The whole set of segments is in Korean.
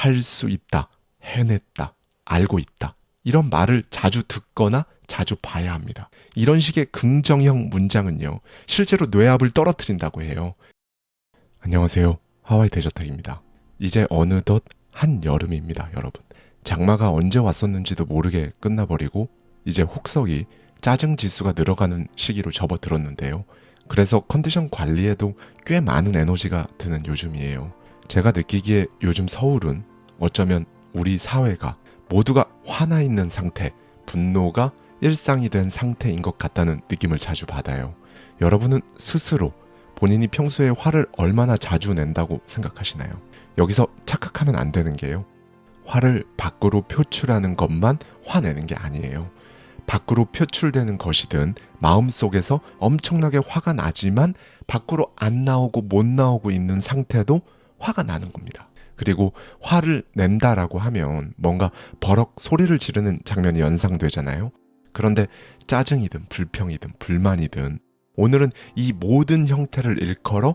할 수 있다, 해냈다, 알고 있다. 이런 말을 자주 듣거나 자주 봐야 합니다. 이런 식의 긍정형 문장은요, 실제로 뇌압을 떨어뜨린다고 해요. 안녕하세요. 하와이 데저탁입니다. 이제 어느덧 한여름입니다, 여러분. 장마가 언제 왔었는지도 모르게 끝나버리고, 이제 혹석이 짜증 지수가 늘어가는 시기로 접어들었는데요. 그래서 컨디션 관리에도 꽤 많은 에너지가 드는 요즘이에요. 제가 느끼기에 요즘 서울은 어쩌면 우리 사회가 모두가 화나 있는 상태, 분노가 일상이 된 상태인 것 같다는 느낌을 자주 받아요. 여러분은 스스로 본인이 평소에 화를 얼마나 자주 낸다고 생각하시나요? 여기서 착각하면 안 되는 게요. 화를 밖으로 표출하는 것만 화내는 게 아니에요. 밖으로 표출되는 것이든 마음속에서 엄청나게 화가 나지만 밖으로 안 나오고 못 나오고 있는 상태도 화가 나는 겁니다. 그리고 화를 낸다라고 하면 뭔가 버럭 소리를 지르는 장면이 연상되잖아요. 그런데 짜증이든 불평이든 불만이든 오늘은 이 모든 형태를 일컬어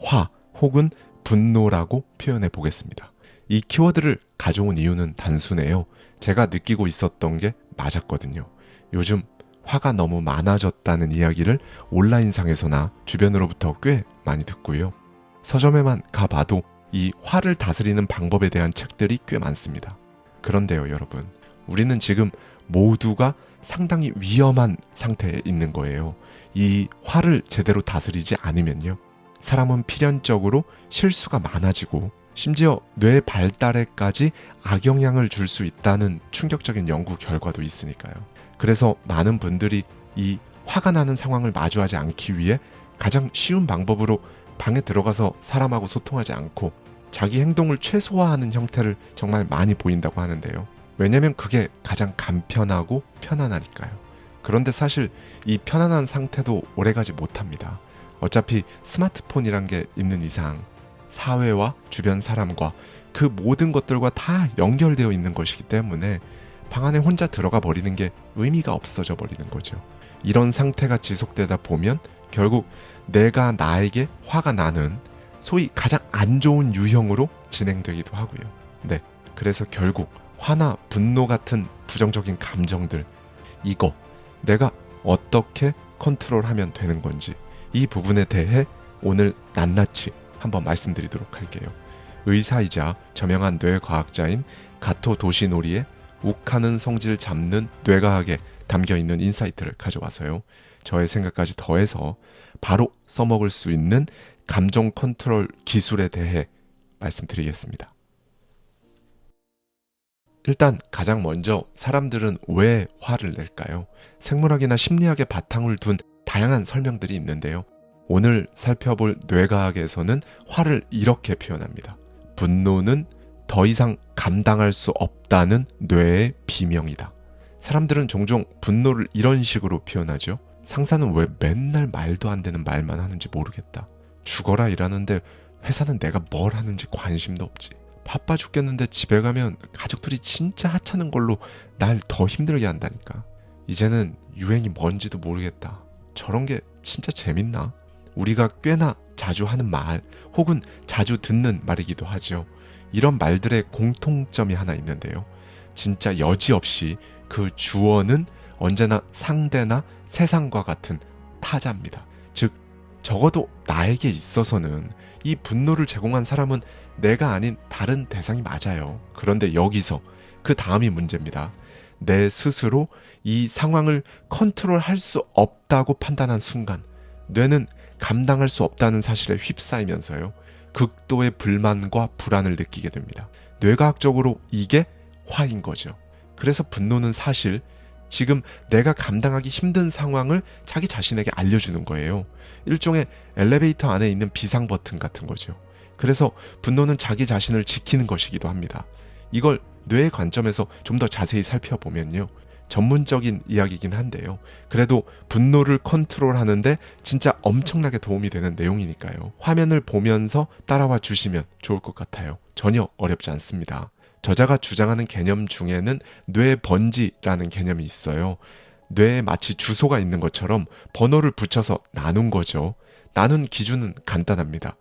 화 혹은 분노라고 표현해 보겠습니다. 이 키워드를 가져온 이유는 단순해요. 제가 느끼고 있었던 게 맞았거든요. 요즘 화가 너무 많아졌다는 이야기를 온라인상에서나 주변으로부터 꽤 많이 듣고요. 서점에만 가봐도 이 화를 다스리는 방법에 대한 책들이 꽤 많습니다. 그런데요, 여러분. 우리는 지금 모두가 상당히 위험한 상태에 있는 거예요. 이 화를 제대로 다스리지 않으면요. 사람은 필연적으로 실수가 많아지고 심지어 뇌 발달에까지 악영향을 줄 수 있다는 충격적인 연구 결과도 있으니까요. 그래서 많은 분들이 이 화가 나는 상황을 마주하지 않기 위해 가장 쉬운 방법으로 방에 들어가서 사람하고 소통하지 않고 자기 행동을 최소화하는 형태를 정말 많이 보인다고 하는데요. 왜냐면 그게 가장 간편하고 편안하니까요. 그런데 사실 이 편안한 상태도 오래가지 못합니다. 어차피 스마트폰이란 게 있는 이상 사회와 주변 사람과 그 모든 것들과 다 연결되어 있는 것이기 때문에 방 안에 혼자 들어가 버리는 게 의미가 없어져 버리는 거죠. 이런 상태가 지속되다 보면 결국 내가 나에게 화가 나는 소위 가장 안 좋은 유형으로 진행되기도 하고요. 네. 그래서 결국 화나 분노 같은 부정적인 감정들, 이거 내가 어떻게 컨트롤하면 되는 건지 이 부분에 대해 오늘 낱낱이 한번 말씀드리도록 할게요. 의사이자 저명한 뇌과학자인 가토 도시노리의 욱하는 성질 잡는 뇌과학에 담겨 있는 인사이트를 가져와서요. 저의 생각까지 더해서 바로 써먹을 수 있는 감정 컨트롤 기술에 대해 말씀드리겠습니다. 일단 가장 먼저 사람들은 왜 화를 낼까요? 생물학이나 심리학의 바탕을 둔 다양한 설명들이 있는데요. 오늘 살펴볼 뇌과학에서는 화를 이렇게 표현합니다. 분노는 더 이상 감당할 수 없다는 뇌의 비명이다. 사람들은 종종 분노를 이런 식으로 표현하죠. 상사는 왜 맨날 말도 안 되는 말만 하는지 모르겠다. 죽어라 일하는데 회사는 내가 뭘 하는지 관심도 없지. 바빠 죽겠는데 집에 가면 가족들이 진짜 하찮은 걸로 날 더 힘들게 한다니까. 이제는 유행이 뭔지도 모르겠다. 저런 게 진짜 재밌나? 우리가 꽤나 자주 하는 말 혹은 자주 듣는 말이기도 하죠. 이런 말들의 공통점이 하나 있는데요. 진짜 여지없이 그 주어는 언제나 상대나 세상과 같은 타자입니다. 즉, 적어도 나에게 있어서는 이 분노를 제공한 사람은 내가 아닌 다른 대상이 맞아요. 그런데 여기서 그 다음이 문제입니다. 내 스스로 이 상황을 컨트롤 할 수 없다고 판단한 순간, 뇌는 감당할 수 없다는 사실에 휩싸이면서요. 극도의 불만과 불안을 느끼게 됩니다. 뇌과학적으로 이게 화인 거죠. 그래서 분노는 사실 지금 내가 감당하기 힘든 상황을 자기 자신에게 알려주는 거예요. 일종의 엘리베이터 안에 있는 비상 버튼 같은 거죠. 그래서 분노는 자기 자신을 지키는 것이기도 합니다. 이걸 뇌의 관점에서 좀 더 자세히 살펴보면요. 전문적인 이야기이긴 한데요. 그래도 분노를 컨트롤하는데 진짜 엄청나게 도움이 되는 내용이니까요. 화면을 보면서 따라와 주시면 좋을 것 같아요. 전혀 어렵지 않습니다. 저자가 주장하는 개념 중에는 뇌 번지라는 개념이 있어요. 뇌에 마치 주소가 있는 것처럼 번호를 붙여서 나눈 거죠. 나눈 기준은 간단합니다.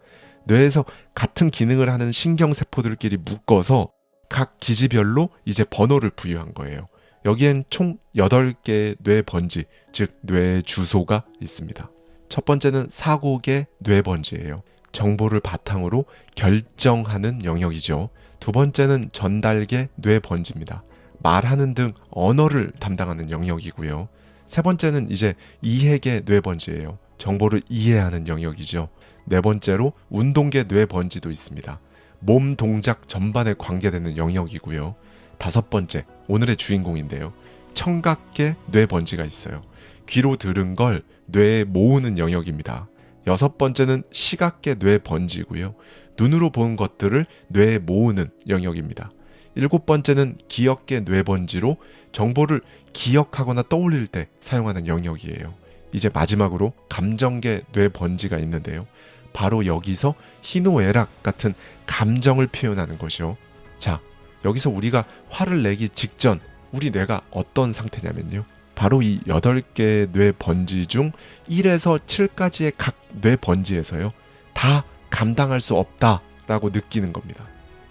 뇌에서 같은 기능을 하는 신경세포들끼리 묶어서 각 기지별로 이제 번호를 부여한 거예요. 여기엔 총 8개의 뇌 번지, 즉 뇌 주소가 있습니다. 첫 번째는 사고계 뇌 번지예요. 정보를 바탕으로 결정하는 영역이죠. 두 번째는 전달계 뇌 번지입니다. 말하는 등 언어를 담당하는 영역이고요. 세 번째는 이제 이해계 뇌 번지예요. 정보를 이해하는 영역이죠. 네 번째로 운동계 뇌 번지도 있습니다. 몸 동작 전반에 관계되는 영역이고요. 다섯 번째, 오늘의 주인공인데요. 청각계 뇌 번지가 있어요. 귀로 들은 걸 뇌에 모으는 영역입니다. 여섯 번째는 시각계 뇌 번지고요. 눈으로 본 것들을 뇌에 모으는 영역입니다. 일곱 번째는 기억계 뇌 번지로 정보를 기억하거나 떠올릴 때 사용하는 영역이에요. 이제 마지막으로 감정계 뇌 번지가 있는데요. 바로 여기서 희노애락 같은 감정을 표현하는 것이요. 자, 여기서 우리가 화를 내기 직전 우리 뇌가 어떤 상태냐면요. 바로 이 8개의 뇌 번지 중 1에서 7까지의 각 뇌 번지에서요. 다 감당할 수 없다라고 느끼는 겁니다.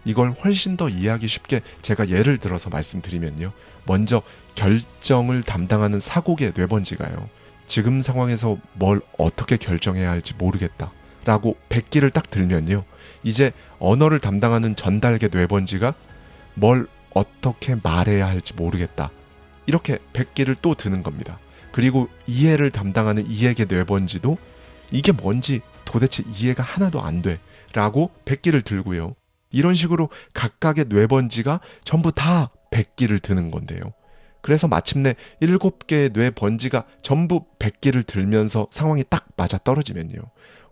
이걸 훨씬 더 이해하기 쉽게 제가 예를 들어서 말씀드리면요. 먼저 결정을 담당하는 사고계 뇌번지가요. 지금 상황에서 뭘 어떻게 결정해야 할지 모르겠다. 라고 백기를 딱 들면요. 이제 언어를 담당하는 전달계 뇌번지가 뭘 어떻게 말해야 할지 모르겠다. 이렇게 백기를 또 드는 겁니다. 그리고 이해를 담당하는 이해계 뇌번지도 이게 뭔지 도대체 이해가 하나도 안 돼. 라고 백기를 들고요. 이런 식으로 각각의 뇌번지가 전부 다 백기를 드는 건데요. 그래서 마침내 일곱 개의 뇌번지가 전부 백기를 들면서 상황이 딱 맞아 떨어지면요.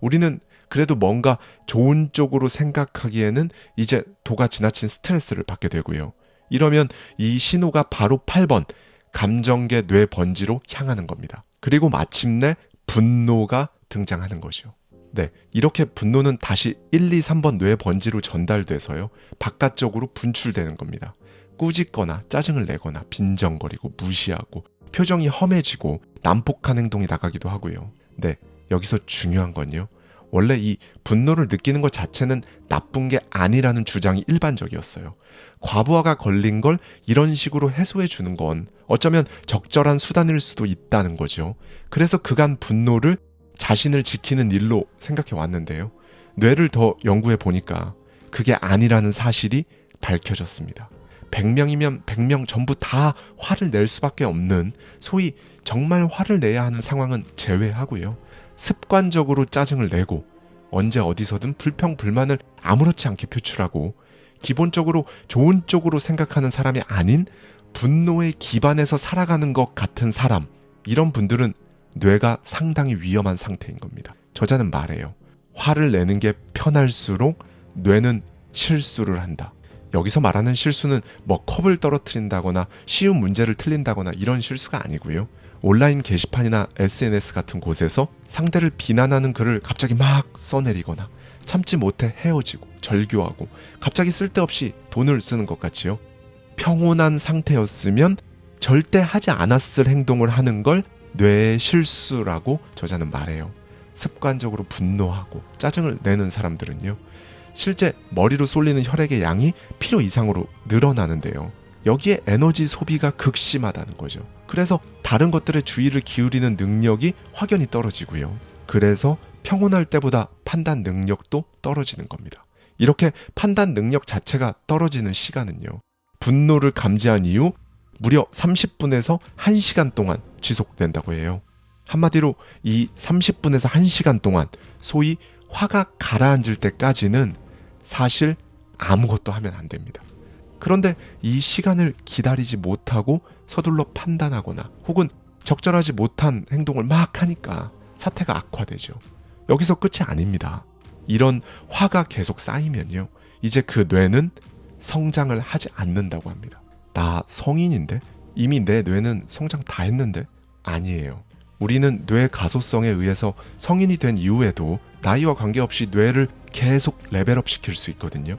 우리는 그래도 뭔가 좋은 쪽으로 생각하기에는 이제 도가 지나친 스트레스를 받게 되고요. 이러면 이 신호가 바로 8번 감정계 뇌 번지로 향하는 겁니다. 그리고 마침내 분노가 등장하는 거죠. 네, 이렇게 분노는 다시 1, 2, 3번 뇌 번지로 전달돼서요. 바깥쪽으로 분출되는 겁니다. 꾸짖거나 짜증을 내거나 빈정거리고 무시하고 표정이 험해지고 난폭한 행동이 나가기도 하고요. 네, 여기서 중요한 건요. 원래 이 분노를 느끼는 것 자체는 나쁜 게 아니라는 주장이 일반적이었어요. 과부하가 걸린 걸 이런 식으로 해소해 주는 건 어쩌면 적절한 수단일 수도 있다는 거죠. 그래서 그간 분노를 자신을 지키는 일로 생각해 왔는데요. 뇌를 더 연구해 보니까 그게 아니라는 사실이 밝혀졌습니다. 100명이면 100명 전부 다 화를 낼 수밖에 없는 소위 정말 화를 내야 하는 상황은 제외하고요. 습관적으로 짜증을 내고 언제 어디서든 불평 불만을 아무렇지 않게 표출하고 기본적으로 좋은 쪽으로 생각하는 사람이 아닌 분노에 기반해서 살아가는 것 같은 사람 이런 분들은 뇌가 상당히 위험한 상태인 겁니다. 저자는 말해요. 화를 내는 게 편할수록 뇌는 실수를 한다. 여기서 말하는 실수는 뭐 컵을 떨어뜨린다거나 쉬운 문제를 틀린다거나 이런 실수가 아니고요. 온라인 게시판이나 SNS 같은 곳에서 상대를 비난하는 글을 갑자기 막 써내리거나 참지 못해 헤어지고 절교하고 갑자기 쓸데없이 돈을 쓰는 것 같지요. 평온한 상태였으면 절대 하지 않았을 행동을 하는 걸 뇌의 실수라고 저자는 말해요. 습관적으로 분노하고 짜증을 내는 사람들은요. 실제 머리로 쏠리는 혈액의 양이 필요 이상으로 늘어나는데요. 여기에 에너지 소비가 극심하다는 거죠. 그래서 다른 것들에 주의를 기울이는 능력이 확연히 떨어지고요. 그래서 평온할 때보다 판단 능력도 떨어지는 겁니다. 이렇게 판단 능력 자체가 떨어지는 시간은요. 분노를 감지한 이후 무려 30분에서 1시간 동안 지속된다고 해요. 한마디로 이 30분에서 1시간 동안 소위 화가 가라앉을 때까지는 사실 아무것도 하면 안 됩니다. 그런데 이 시간을 기다리지 못하고 서둘러 판단하거나 혹은 적절하지 못한 행동을 막 하니까 사태가 악화되죠. 여기서 끝이 아닙니다. 이런 화가 계속 쌓이면요. 이제 그 뇌는 성장을 하지 않는다고 합니다. 나 성인인데? 이미 내 뇌는 성장 다 했는데? 아니에요. 우리는 뇌 가소성에 의해서 성인이 된 이후에도 나이와 관계없이 뇌를 계속 레벨업 시킬 수 있거든요.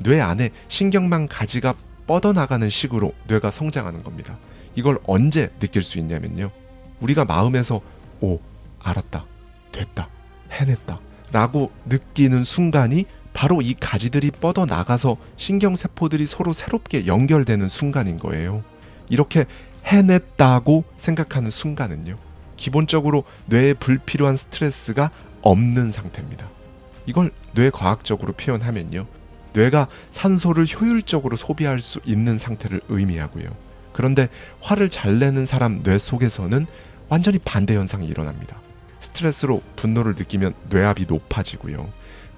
뇌 안에 신경망 가지가 뻗어나가는 식으로 뇌가 성장하는 겁니다. 이걸 언제 느낄 수 있냐면요. 우리가 마음에서 오, 알았다, 됐다, 해냈다 라고 느끼는 순간이 바로 이 가지들이 뻗어 나가서 신경세포들이 서로 새롭게 연결되는 순간인 거예요. 이렇게 해냈다고 생각하는 순간은요. 기본적으로 뇌에 불필요한 스트레스가 없는 상태입니다. 이걸 뇌과학적으로 표현하면요. 뇌가 산소를 효율적으로 소비할 수 있는 상태를 의미하고요. 그런데 화를 잘 내는 사람 뇌 속에서는 완전히 반대 현상이 일어납니다. 스트레스로 분노를 느끼면 뇌압이 높아지고요.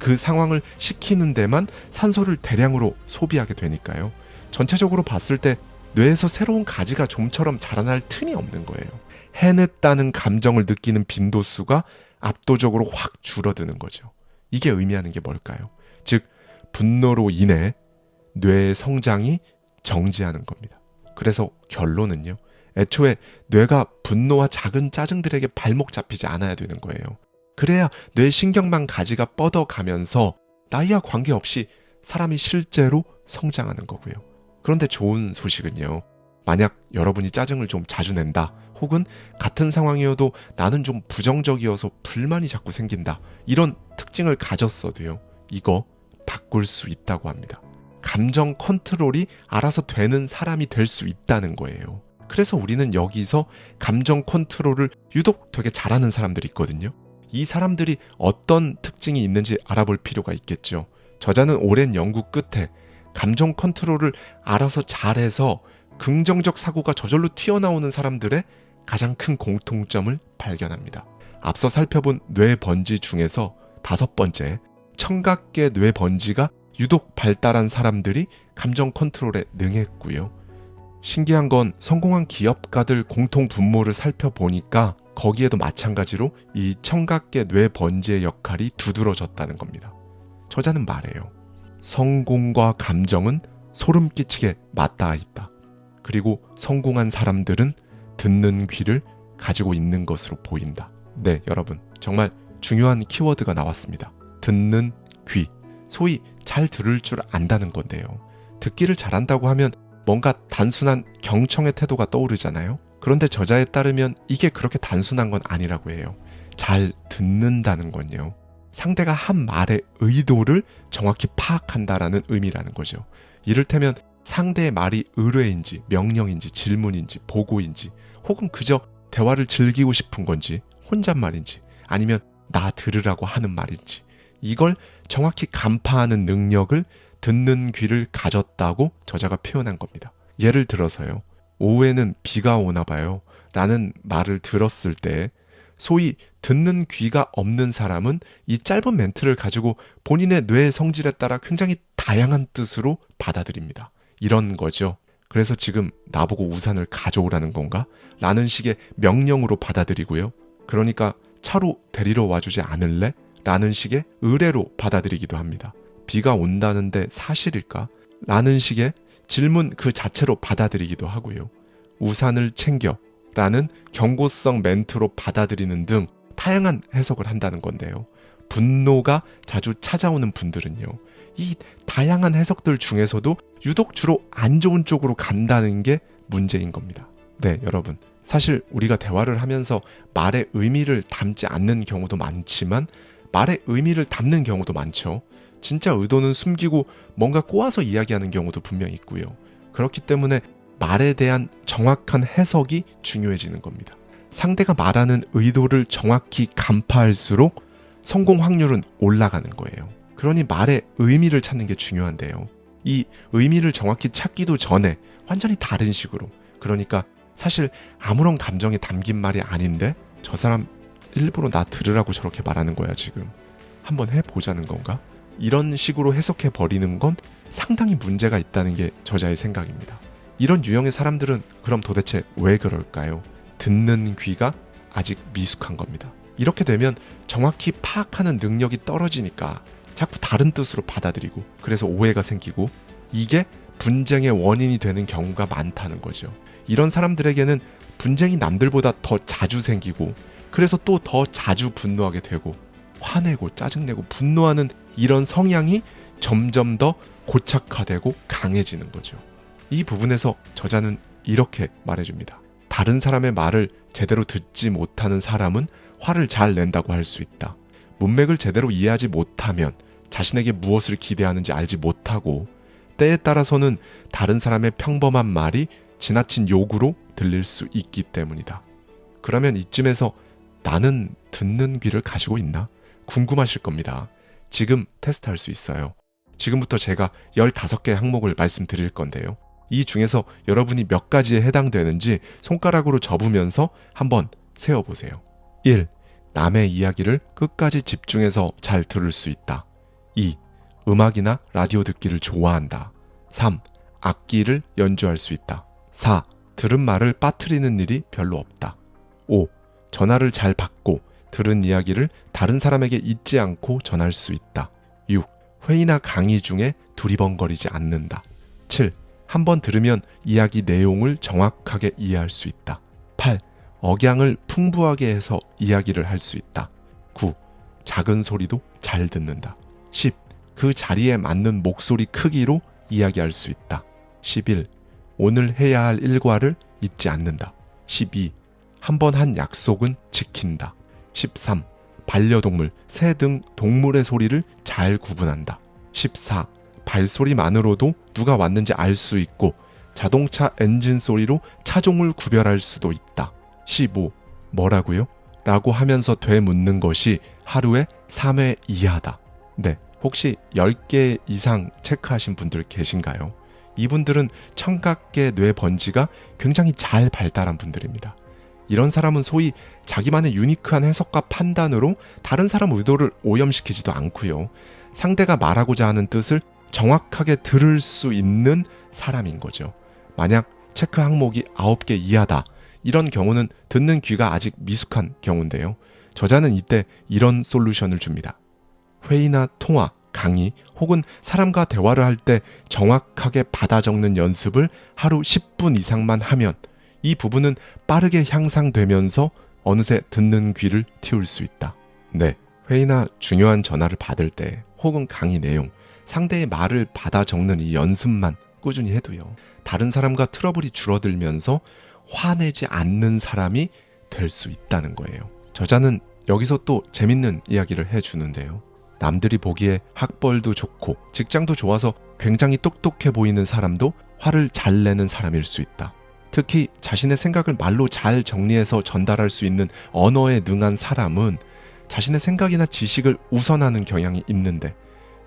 그 상황을 식히는 데만 산소를 대량으로 소비하게 되니까요. 전체적으로 봤을 때 뇌에서 새로운 가지가 좀처럼 자라날 틈이 없는 거예요. 해냈다는 감정을 느끼는 빈도수가 압도적으로 확 줄어드는 거죠. 이게 의미하는 게 뭘까요? 즉, 분노로 인해 뇌의 성장이 정지하는 겁니다. 그래서 결론은요. 애초에 뇌가 분노와 작은 짜증들에게 발목 잡히지 않아야 되는 거예요. 그래야 뇌 신경망 가지가 뻗어가면서 나이와 관계없이 사람이 실제로 성장하는 거고요. 그런데 좋은 소식은요. 만약 여러분이 짜증을 좀 자주 낸다. 혹은 같은 상황이어도 나는 좀 부정적이어서 불만이 자꾸 생긴다. 이런 특징을 가졌어도요. 이거 바꿀 수 있다고 합니다. 감정 컨트롤이 알아서 되는 사람이 될 수 있다는 거예요. 그래서 우리는 여기서 감정 컨트롤을 유독 되게 잘하는 사람들이 있거든요. 이 사람들이 어떤 특징이 있는지 알아볼 필요가 있겠죠. 저자는 오랜 연구 끝에 감정 컨트롤을 알아서 잘해서 긍정적 사고가 저절로 튀어나오는 사람들의 가장 큰 공통점을 발견합니다. 앞서 살펴본 뇌 번지 중에서 다섯 번째, 청각계 뇌 번지가 유독 발달한 사람들이 감정 컨트롤에 능했고요. 신기한 건 성공한 기업가들 공통 분모를 살펴보니까 거기에도 마찬가지로 이 청각계 뇌 번지의 역할이 두드러졌다는 겁니다. 저자는 말해요. 성공과 감정은 소름 끼치게 맞닿아 있다. 그리고 성공한 사람들은 듣는 귀를 가지고 있는 것으로 보인다. 네, 여러분. 정말 중요한 키워드가 나왔습니다. 듣는 귀. 소위 잘 들을 줄 안다는 건데요. 듣기를 잘한다고 하면 뭔가 단순한 경청의 태도가 떠오르잖아요. 그런데 저자에 따르면 이게 그렇게 단순한 건 아니라고 해요. 잘 듣는다는 건요. 상대가 한 말의 의도를 정확히 파악한다라는 의미라는 거죠. 이를테면 상대의 말이 의뢰인지 명령인지 질문인지 보고인지 혹은 그저 대화를 즐기고 싶은 건지 혼잣말인지 아니면 나 들으라고 하는 말인지 이걸 정확히 간파하는 능력을 듣는 귀를 가졌다고 저자가 표현한 겁니다. 예를 들어서요. 오후에는 비가 오나 봐요. 라는 말을 들었을 때 소위 듣는 귀가 없는 사람은 이 짧은 멘트를 가지고 본인의 뇌 성질에 따라 굉장히 다양한 뜻으로 받아들입니다. 이런 거죠. 그래서 지금 나보고 우산을 가져오라는 건가? 라는 식의 명령으로 받아들이고요. 그러니까 차로 데리러 와주지 않을래? 라는 식의 의뢰로 받아들이기도 합니다. 비가 온다는데 사실일까? 라는 식의 질문 그 자체로 받아들이기도 하고요. 우산을 챙겨 라는 경고성 멘트로 받아들이는 등 다양한 해석을 한다는 건데요. 분노가 자주 찾아오는 분들은요. 이 다양한 해석들 중에서도 유독 주로 안 좋은 쪽으로 간다는 게 문제인 겁니다. 네, 여러분. 사실 우리가 대화를 하면서 말의 의미를 담지 않는 경우도 많지만 말의 의미를 담는 경우도 많죠. 진짜 의도는 숨기고 뭔가 꼬아서 이야기하는 경우도 분명히 있고요. 그렇기 때문에 말에 대한 정확한 해석이 중요해지는 겁니다. 상대가 말하는 의도를 정확히 간파할수록 성공 확률은 올라가는 거예요. 그러니 말의 의미를 찾는 게 중요한데요. 이 의미를 정확히 찾기도 전에 완전히 다른 식으로. 그러니까 사실 아무런 감정이 담긴 말이 아닌데 저 사람 일부러 나 들으라고 저렇게 말하는 거야 지금. 한번 해보자는 건가? 이런 식으로 해석해 버리는 건 상당히 문제가 있다는 게 저자의 생각입니다. 이런 유형의 사람들은 그럼 도대체 왜 그럴까요? 듣는 귀가 아직 미숙한 겁니다. 이렇게 되면 정확히 파악하는 능력이 떨어지니까 자꾸 다른 뜻으로 받아들이고 그래서 오해가 생기고 이게 분쟁의 원인이 되는 경우가 많다는 거죠. 이런 사람들에게는 분쟁이 남들보다 더 자주 생기고 그래서 또 더 자주 분노하게 되고 화내고 짜증내고 분노하는 이런 성향이 점점 더 고착화되고 강해지는 거죠. 이 부분에서 저자는 이렇게 말해줍니다. 다른 사람의 말을 제대로 듣지 못하는 사람은 화를 잘 낸다고 할 수 있다. 문맥을 제대로 이해하지 못하면 자신에게 무엇을 기대하는지 알지 못하고 때에 따라서는 다른 사람의 평범한 말이 지나친 요구로 들릴 수 있기 때문이다. 그러면 이쯤에서 나는 듣는 귀를 가지고 있나? 궁금하실 겁니다. 지금 테스트할 수 있어요. 지금부터 제가 15개 항목을 말씀드릴 건데요. 이 중에서 여러분이 몇 가지에 해당되는지 손가락으로 접으면서 한번 세어보세요. 1. 남의 이야기를 끝까지 집중해서 잘 들을 수 있다. 2. 음악이나 라디오 듣기를 좋아한다. 3. 악기를 연주할 수 있다. 4. 들은 말을 빠뜨리는 일이 별로 없다. 5. 전화를 잘 받고 들은 이야기를 다른 사람에게 잊지 않고 전할 수 있다. 6. 회의나 강의 중에 두리번거리지 않는다. 7. 한 번 들으면 이야기 내용을 정확하게 이해할 수 있다. 8. 억양을 풍부하게 해서 이야기를 할 수 있다. 9. 작은 소리도 잘 듣는다. 10. 그 자리에 맞는 목소리 크기로 이야기할 수 있다. 11. 오늘 해야 할 일과를 잊지 않는다. 12. 한 번한 약속은 지킨다. 13. 반려동물, 새 등 동물의 소리를 잘 구분한다. 14. 발소리만으로도 누가 왔는지 알 수 있고 자동차 엔진 소리로 차종을 구별할 수도 있다. 15. 뭐라고요? 라고 하면서 되묻는 것이 하루에 3회 이하다. 네. 혹시 10개 이상 체크하신 분들 계신가요? 이분들은 청각계 뇌 번지가 굉장히 잘 발달한 분들입니다. 이런 사람은 소위 자기만의 유니크한 해석과 판단으로 다른 사람 의도를 오염시키지도 않고요. 상대가 말하고자 하는 뜻을 정확하게 들을 수 있는 사람인 거죠. 만약 체크 항목이 9개 이하다. 이런 경우는 듣는 귀가 아직 미숙한 경우인데요. 저자는 이때 이런 솔루션을 줍니다. 회의나 통화, 강의 혹은 사람과 대화를 할 때 정확하게 받아 적는 연습을 하루 10분 이상만 하면 이 부분은 빠르게 향상되면서 어느새 듣는 귀를 틔울 수 있다. 네. 회의나 중요한 전화를 받을 때 혹은 강의 내용, 상대의 말을 받아 적는 이 연습만 꾸준히 해도요. 다른 사람과 트러블이 줄어들면서 화내지 않는 사람이 될 수 있다는 거예요. 저자는 여기서 또 재밌는 이야기를 해주는데요. 남들이 보기에 학벌도 좋고 직장도 좋아서 굉장히 똑똑해 보이는 사람도 화를 잘 내는 사람일 수 있다. 특히 자신의 생각을 말로 잘 정리해서 전달할 수 있는 언어에 능한 사람은 자신의 생각이나 지식을 우선하는 경향이 있는데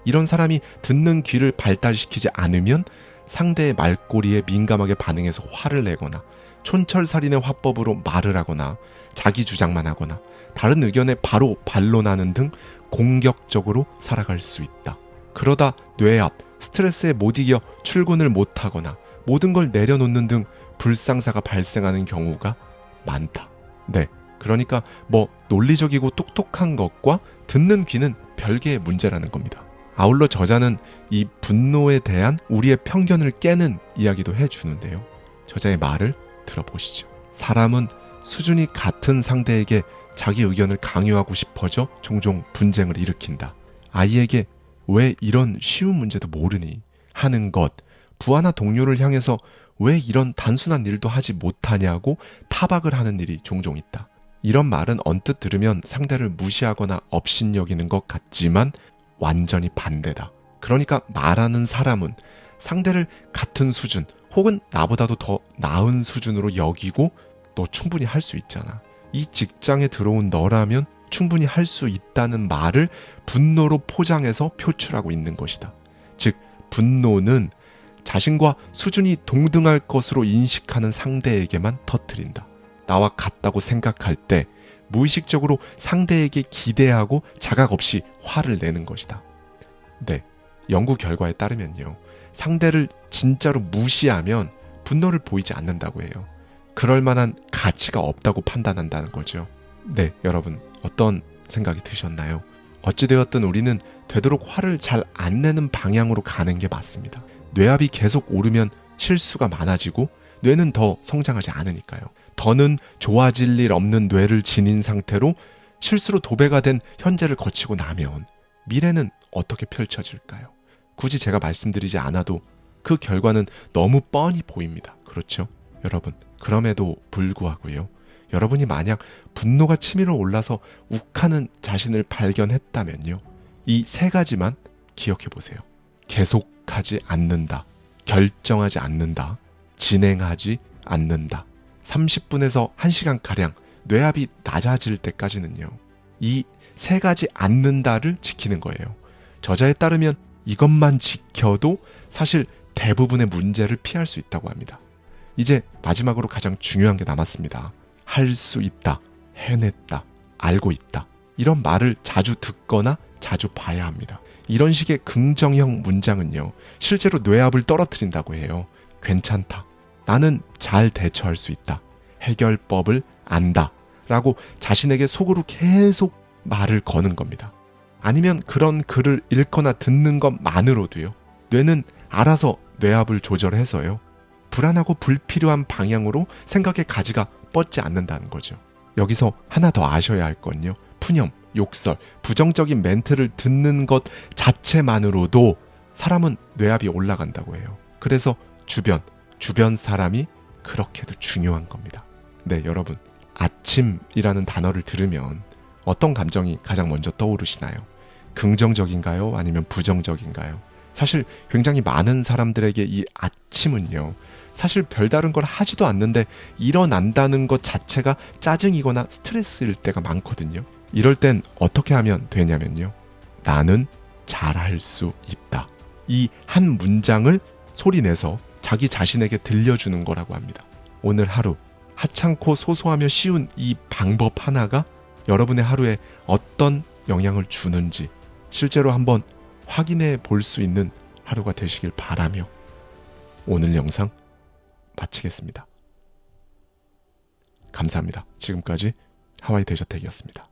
이런 사람이 듣는 귀를 발달시키지 않으면 상대의 말꼬리에 민감하게 반응해서 화를 내거나 촌철살인의 화법으로 말을 하거나 자기 주장만 하거나 다른 의견에 바로 반론하는 등 공격적으로 살아갈 수 있다. 그러다 뇌압, 스트레스에 못 이겨 출근을 못하거나 모든 걸 내려놓는 등 불상사가 발생하는 경우가 많다. 네. 그러니까 뭐 논리적이고 똑똑한 것과 듣는 귀는 별개의 문제라는 겁니다. 아울러 저자는 이 분노에 대한 우리의 편견을 깨는 이야기도 해주는데요. 저자의 말을 들어보시죠. 사람은 수준이 같은 상대에게 자기 의견을 강요하고 싶어져 종종 분쟁을 일으킨다. 아이에게 왜 이런 쉬운 문제도 모르니 하는 것, 부하나 동료를 향해서 왜 이런 단순한 일도 하지 못하냐고 타박을 하는 일이 종종 있다. 이런 말은 언뜻 들으면 상대를 무시하거나 업신여기는 것 같지만 완전히 반대다. 그러니까 말하는 사람은 상대를 같은 수준 혹은 나보다도 더 나은 수준으로 여기고 너 충분히 할 수 있잖아. 이 직장에 들어온 너라면 충분히 할 수 있다는 말을 분노로 포장해서 표출하고 있는 것이다. 즉, 분노는 자신과 수준이 동등할 것으로 인식하는 상대에게만 터뜨린다. 나와 같다고 생각할 때 무의식적으로 상대에게 기대하고 자각 없이 화를 내는 것이다. 네. 연구 결과에 따르면요. 상대를 진짜로 무시하면 분노를 보이지 않는다고 해요. 그럴 만한 가치가 없다고 판단한다는 거죠. 네, 여러분, 어떤 생각이 드셨나요? 어찌되었든 우리는 되도록 화를 잘 안 내는 방향으로 가는 게 맞습니다. 뇌압이 계속 오르면 실수가 많아지고 뇌는 더 성장하지 않으니까요. 더는 좋아질 일 없는 뇌를 지닌 상태로 실수로 도배가 된 현재를 거치고 나면 미래는 어떻게 펼쳐질까요? 굳이 제가 말씀드리지 않아도 그 결과는 너무 뻔히 보입니다. 그렇죠? 여러분, 그럼에도 불구하고요. 여러분이 만약 분노가 치밀어 올라서 욱하는 자신을 발견했다면요. 이 세 가지만 기억해 보세요. 계속 하지 않는다. 결정하지 않는다. 진행하지 않는다. 30분에서 1시간 가량 뇌압이 낮아질 때까지는요. 이 세 가지 않는다를 지키는 거예요. 저자에 따르면 이것만 지켜도 사실 대부분의 문제를 피할 수 있다고 합니다. 이제 마지막으로 가장 중요한 게 남았습니다. 할 수 있다, 해냈다, 알고 있다. 이런 말을 자주 듣거나 자주 봐야 합니다. 이런 식의 긍정형 문장은요, 실제로 뇌압을 떨어뜨린다고 해요. 괜찮다. 나는 잘 대처할 수 있다. 해결법을 안다. 라고 자신에게 속으로 계속 말을 거는 겁니다. 아니면 그런 글을 읽거나 듣는 것만으로도요, 뇌는 알아서 뇌압을 조절해서요, 불안하고 불필요한 방향으로 생각의 가지가 뻗지 않는다는 거죠. 여기서 하나 더 아셔야 할 건요. 푸념, 욕설, 부정적인 멘트를 듣는 것 자체만으로도 사람은 뇌압이 올라간다고 해요. 그래서 주변, 주변 사람이 그렇게도 중요한 겁니다. 네, 여러분. 아침이라는 단어를 들으면 어떤 감정이 가장 먼저 떠오르시나요? 긍정적인가요? 아니면 부정적인가요? 사실 굉장히 많은 사람들에게 이 아침은요. 사실 별다른 걸 하지도 않는데 일어난다는 것 자체가 짜증이거나 스트레스일 때가 많거든요. 이럴 땐 어떻게 하면 되냐면요. 나는 잘할 수 있다. 이 한 문장을 소리내서 자기 자신에게 들려주는 거라고 합니다. 오늘 하루 하찮고 소소하며 쉬운 이 방법 하나가 여러분의 하루에 어떤 영향을 주는지 실제로 한번 확인해 볼 수 있는 하루가 되시길 바라며 오늘 영상 마치겠습니다. 감사합니다. 지금까지 하와이 대저택이었습니다.